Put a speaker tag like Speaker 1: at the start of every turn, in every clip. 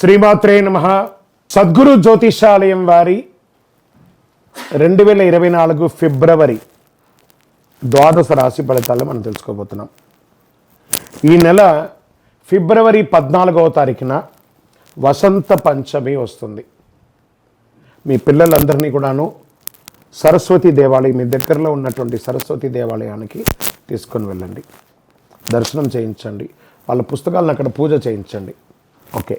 Speaker 1: శ్రీమాత్రే నమ. సద్గురు జ్యోతిషాలయం వారి రెండు వేల ఇరవై నాలుగు ఫిబ్రవరి ద్వాదశ రాశి ఫలితాలు మనం తెలుసుకోబోతున్నాం. ఈ నెల ఫిబ్రవరి పద్నాలుగవ తారీఖున వసంత పంచమి వస్తుంది. మీ పిల్లలందరినీ కూడాను సరస్వతి దేవాలయం మీ దగ్గరలో ఉన్నటువంటి సరస్వతి దేవాలయానికి తీసుకొని వెళ్ళండి. దర్శనం చేయించండి. వాళ్ళ పుస్తకాలను అక్కడ పూజ చేయించండి. ఓకే.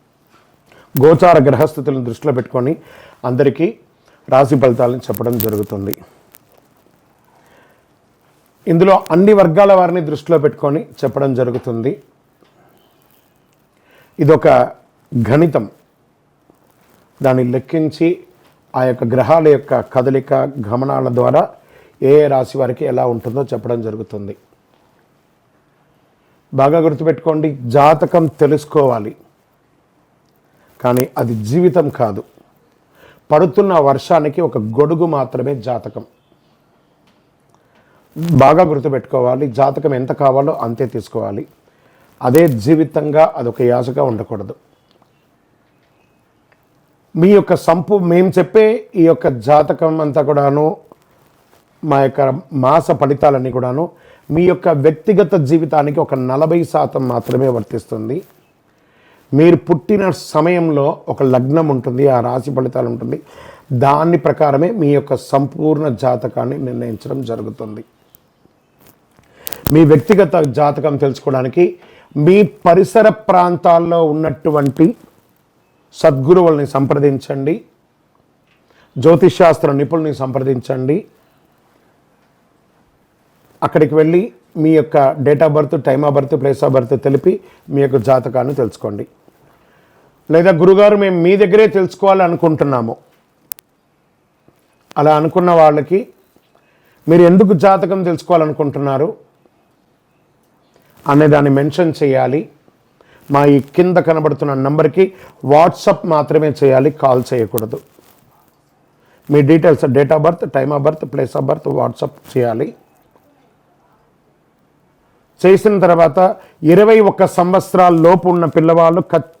Speaker 1: గోచార గ్రహస్థితులను దృష్టిలో పెట్టుకొని అందరికీ రాశి ఫలితాలను చెప్పడం జరుగుతుంది. ఇందులో అన్ని వర్గాల వారిని దృష్టిలో పెట్టుకొని చెప్పడం జరుగుతుంది. ఇదొక గణితం. దాన్ని లెక్కించి ఆ యొక్క గ్రహాల యొక్క కదలిక గమనాల ద్వారా ఏ ఏ రాశి వారికి ఎలా ఉంటుందో చెప్పడం జరుగుతుంది. బాగా గుర్తుపెట్టుకోండి జాతకం తెలుసుకోవాలి. కానీ అది జీవితం కాదు. పడుతున్న వర్షానికి ఒక గొడుగు మాత్రమే జాతకం. బాగా గుర్తుపెట్టుకోవాలి జాతకం ఎంత కావాలో అంతే తీసుకోవాలి. అదే జీవితంగా అదొక యాసగా ఉండకూడదు. మీ యొక్క సంపు మేము చెప్పే ఈ యొక్క జాతకం అంతా కూడాను మా యొక్క మాస ఫలితాలన్నీ కూడాను మీ యొక్క వ్యక్తిగత జీవితానికి ఒక నలభై శాతం మాత్రమే వర్తిస్తుంది. మీరు పుట్టిన సమయంలో ఒక లగ్నం ఉంటుంది ఆ రాశి ఫలితాలు ఉంటుంది. దాని ప్రకారమే మీ యొక్క సంపూర్ణ జాతకాన్ని నిర్ణయించడం జరుగుతుంది. మీ వ్యక్తిగత జాతకం తెలుసుకోవడానికి మీ పరిసర ప్రాంతాల్లో ఉన్నటువంటి సద్గురువుల్ని సంప్రదించండి. జ్యోతిషాస్త్ర నిపుణుల్ని సంప్రదించండి. అక్కడికి వెళ్ళి మీ యొక్క date of birth time of birth place of birth తెలిపి మీ యొక్క జాతకాన్ని తెలుసుకోండి. లేదా గురుగారు మేము మీ దగ్గరే తెలుసుకోవాలి అనుకుంటున్నాము. అలా అనుకున్న వాళ్ళకి మీరు ఎందుకు జాతకం తెలుసుకోవాలనుకుంటున్నారు? అనే దాన్ని మెన్షన్ చేయాలి. మా ఈ కింద కనబడుతున్న నెంబర్కి వాట్సప్ మాత్రమే చేయాలి కాల్ చేయకూడదు. మీ details date of birth time of birth place of birth WhatsApp చేయాలి. చేసిన తర్వాత ఇరవై ఒక్క సంవత్సరాల లోపు ఉన్న పిల్లవాళ్ళు ఖచ్చితంగా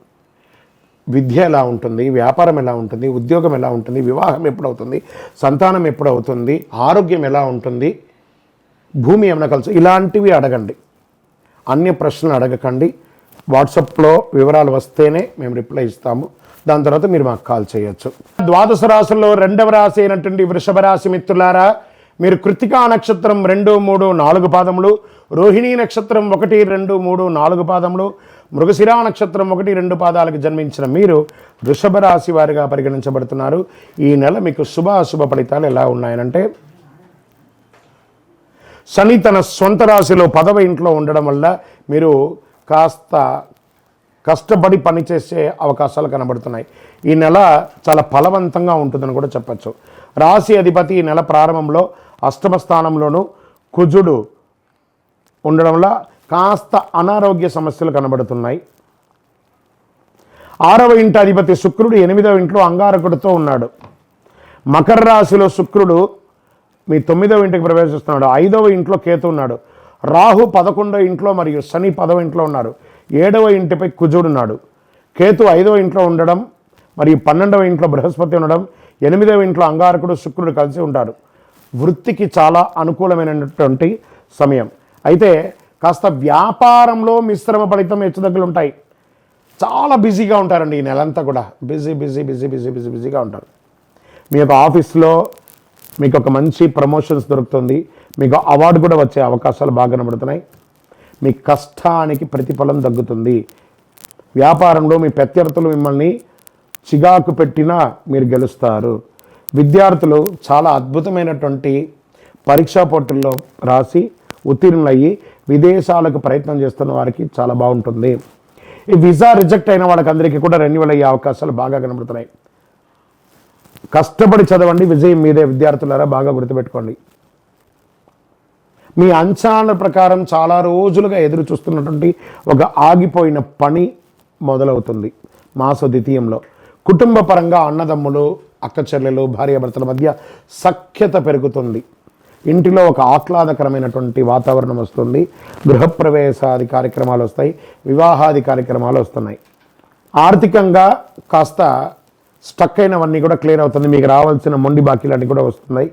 Speaker 1: విద్య ఎలా ఉంటుంది వ్యాపారం ఎలా ఉంటుంది ఉద్యోగం ఎలా ఉంటుంది వివాహం ఎప్పుడవుతుంది సంతానం ఎప్పుడవుతుంది ఆరోగ్యం ఎలా ఉంటుంది భూమి ఏమైనా కలిసి ఇలాంటివి అడగండి. అన్ని ప్రశ్నలు అడగకండి. వాట్సాప్లో వివరాలు వస్తేనే మేము రిప్లై ఇస్తాము. దాని తర్వాత మీరు మాకు కాల్ చేయొచ్చు. ద్వాదశ రాశుల్లో రెండవ రాశి అయినటువంటి వృషభ రాశి మిత్రులారా మీరు కృతికా నక్షత్రం రెండు మూడు నాలుగు పాదములు రోహిణీ నక్షత్రం ఒకటి రెండు మూడు నాలుగు పాదములు మృగశిరా నక్షత్రం ఒకటి రెండు పాదాలకు జన్మించిన మీరు వృషభ రాశి వారిగా పరిగణించబడుతున్నారు. ఈ నెల మీకు శుభ అశుభ ఫలితాలు ఎలా ఉన్నాయనంటే శని తన సొంత రాశిలో పదవ ఇంట్లో ఉండడం వల్ల మీరు కాస్త కష్టపడి పనిచేసే అవకాశాలు కనబడుతున్నాయి. ఈ నెల చాలా ఫలవంతంగా ఉంటుందని కూడా చెప్పచ్చు. రాశి అధిపతి ఈ నెల ప్రారంభంలో అష్టమ స్థానంలోనూ కుజుడు ఉండడం వల్ల కాస్త అనారోగ్య సమస్యలు కనబడుతున్నాయి. ఆరవ ఇంటి అధిపతి శుక్రుడు ఎనిమిదవ ఇంట్లో అంగారకుడితో ఉన్నాడు. మకర రాశిలో శుక్రుడు మీ తొమ్మిదవ ఇంటికి ప్రవేశిస్తున్నాడు. ఐదవ ఇంట్లో కేతు ఉన్నాడు. రాహు పదకొండవ ఇంట్లో మరియు శని పదవ ఇంట్లో ఉన్నాడు. ఏడవ ఇంటిపై కుజుడు ఉన్నాడు. కేతు ఐదవ ఇంట్లో ఉండడం మరియు పన్నెండవ ఇంట్లో బృహస్పతి ఉండడం ఎనిమిదవ ఇంట్లో అంగారకుడు శుక్రుడు కలిసి ఉంటారు. వృత్తికి చాలా అనుకూలమైనటువంటి సమయం. అయితే కాస్త వ్యాపారంలో మిశ్రమ ఫలితం హెచ్చుతగ్గులు ఉంటాయి. చాలా బిజీగా ఉంటారండి ఈ నెలంతా కూడా. Busy busy busy busy busy బిజీగా ఉంటారు. మీ యొక్క ఆఫీస్లో మీకు ఒక మంచి ప్రమోషన్స్ దొరుకుతుంది. మీకు అవార్డు కూడా వచ్చే అవకాశాలు బాగా కనబడుతున్నాయి. మీ కష్టానికి ప్రతిఫలం తగ్గుతుంది. వ్యాపారంలో మీ ప్రత్యర్థులు మిమ్మల్ని చిగాకు పెట్టినా మీరు గెలుస్తారు. విద్యార్థులు చాలా అద్భుతమైనటువంటి పరీక్షా పోటీల్లో రాసి ఉత్తీర్ణులయ్యి విదేశాలకు ప్రయత్నం చేస్తున్న వారికి చాలా బాగుంటుంది. ఈ వీసా రిజెక్ట్ అయిన వాళ్ళకి అందరికీ కూడా రెన్యువల్ అయ్యే అవకాశాలు బాగా కనబడుతున్నాయి. కష్టపడి చదవండి విజయం మీదే విద్యార్థులారా బాగా గుర్తుపెట్టుకోండి. మీ అంచనాల ప్రకారం చాలా రోజులుగా ఎదురు చూస్తున్నటువంటి ఒక ఆగిపోయిన పని మొదలవుతుంది. మాస ద్వితీయంలో కుటుంబ పరంగా అన్నదమ్ములు అక్క చెల్లెలు భార్యాభర్తల మధ్య సఖ్యత పెరుగుతుంది. ఇంటిలో ఒక ఆహ్లాదకరమైనటువంటి వాతావరణం వస్తుంది. గృహప్రవేశాది కార్యక్రమాలు వస్తాయి. వివాహాది కార్యక్రమాలు వస్తున్నాయి. ఆర్థికంగా కాస్త స్టక్ అయినవన్నీ కూడా క్లియర్ అవుతుంది. మీకు రావాల్సిన మొండి బాకీలన్నీ కూడా వస్తున్నాయి.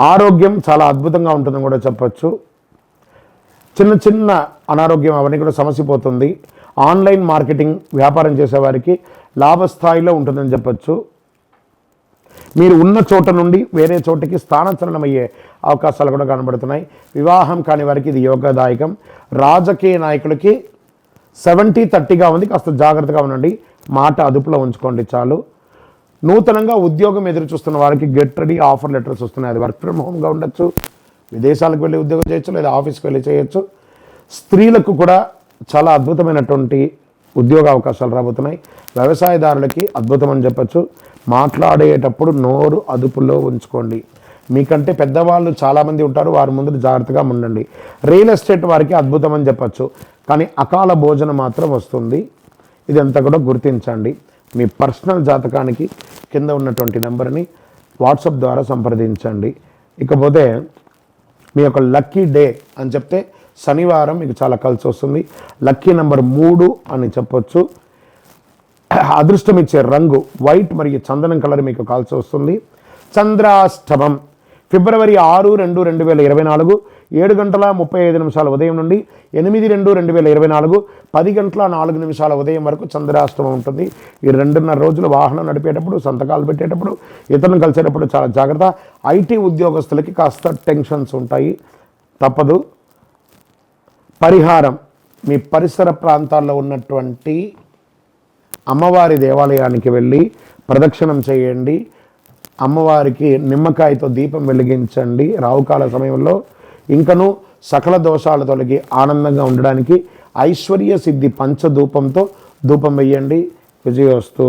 Speaker 1: ఆరోగ్యం చాలా అద్భుతంగా ఉంటుందని కూడా చెప్పొచ్చు. చిన్న చిన్న అనారోగ్యం అవన్నీ కూడా సమస్య పోతుంది. ఆన్లైన్ మార్కెటింగ్ వ్యాపారం చేసేవారికి లాభస్థాయిలో ఉంటుందని చెప్పొచ్చు. మీరు ఉన్న చోట నుండి వేరే చోటికి స్థానాంతరణం అయ్యే అవకాశాలు కూడా కనబడుతున్నాయి. వివాహం కాని వారికి ఇది యోగదాయకం. రాజకీయ నాయకులకి సెవెంటీ థర్టీగా ఉంది. కాస్త జాగ్రత్తగా ఉండండి. మాట అదుపులో ఉంచుకోండి చాలు. నూతనంగా ఉద్యోగం ఎదురు చూస్తున్న వారికి గెట్ రెడీ ఆఫర్ లెటర్స్ వస్తున్నాయి. అది వర్క్ ఫ్రమ్ హోమ్గా ఉండొచ్చు. విదేశాలకు వెళ్ళి ఉద్యోగం చేయొచ్చు లేదా ఆఫీస్కి వెళ్ళి చేయొచ్చు. స్త్రీలకు కూడా చాలా అద్భుతమైనటువంటి ఉద్యోగ అవకాశాలు రాబోతున్నాయి. వ్యవసాయదారులకి అద్భుతం అని చెప్పచ్చు. మాట్లాడేటప్పుడు నోరు అదుపులో ఉంచుకోండి. మీకంటే పెద్దవాళ్ళు చాలామంది ఉంటారు. వారి ముందు జాగ్రత్తగా ఉండండి. రియల్ ఎస్టేట్ వారికి అద్భుతం అని చెప్పచ్చు. కానీ అకాల భోజనం మాత్రం వస్తుంది. ఇదంతా కూడా గుర్తించండి. మీ పర్సనల్ జాతకానికి కింద ఉన్నటువంటి నెంబర్ని వాట్సాప్ ద్వారా సంప్రదించండి. ఇకపోతే మీ యొక్క లక్కీ డే అని చెప్తే శనివారం మీకు చాలా కలిసి వస్తుంది. లక్కీ నెంబర్ మూడు అని చెప్పొచ్చు. అదృష్టం ఇచ్చే రంగు వైట్ మరియు చందనం కలర్ మీకు కాల్సి వస్తుంది. చంద్రాష్టమం. ఫిబ్రవరి ఆరు రెండు రెండు వేల ఇరవై నాలుగు ఏడు గంటల ముప్పై ఐదు నిమిషాల ఉదయం నుండి ఎనిమిది రెండు రెండు వేల ఇరవై నాలుగు పది గంటల నాలుగు నిమిషాల ఉదయం వరకు చంద్రాష్టమం ఉంటుంది. ఈ రెండున్నర రోజులు వాహనం నడిపేటప్పుడు సంతకాలు పెట్టేటప్పుడు ఇతరులను కలిసేటప్పుడు చాలా జాగ్రత్త. ఐటీ ఉద్యోగస్తులకి కాస్త టెన్షన్స్ ఉంటాయి. తప్పదు. పరిహారం. మీ పరిసర ప్రాంతాల్లో ఉన్నటువంటి అమ్మవారి దేవాలయానికి వెళ్ళి ప్రదక్షిణం చేయండి. అమ్మవారికి నిమ్మకాయతో దీపం వెలిగించండి. రావుకాల సమయంలో ఇంకనూ సకల దోషాల తొలగి ఆనందంగా ఉండడానికి ఐశ్వర్య సిద్ధి పంచధూపంతో ధూపం వేయండి విజయోస్తు.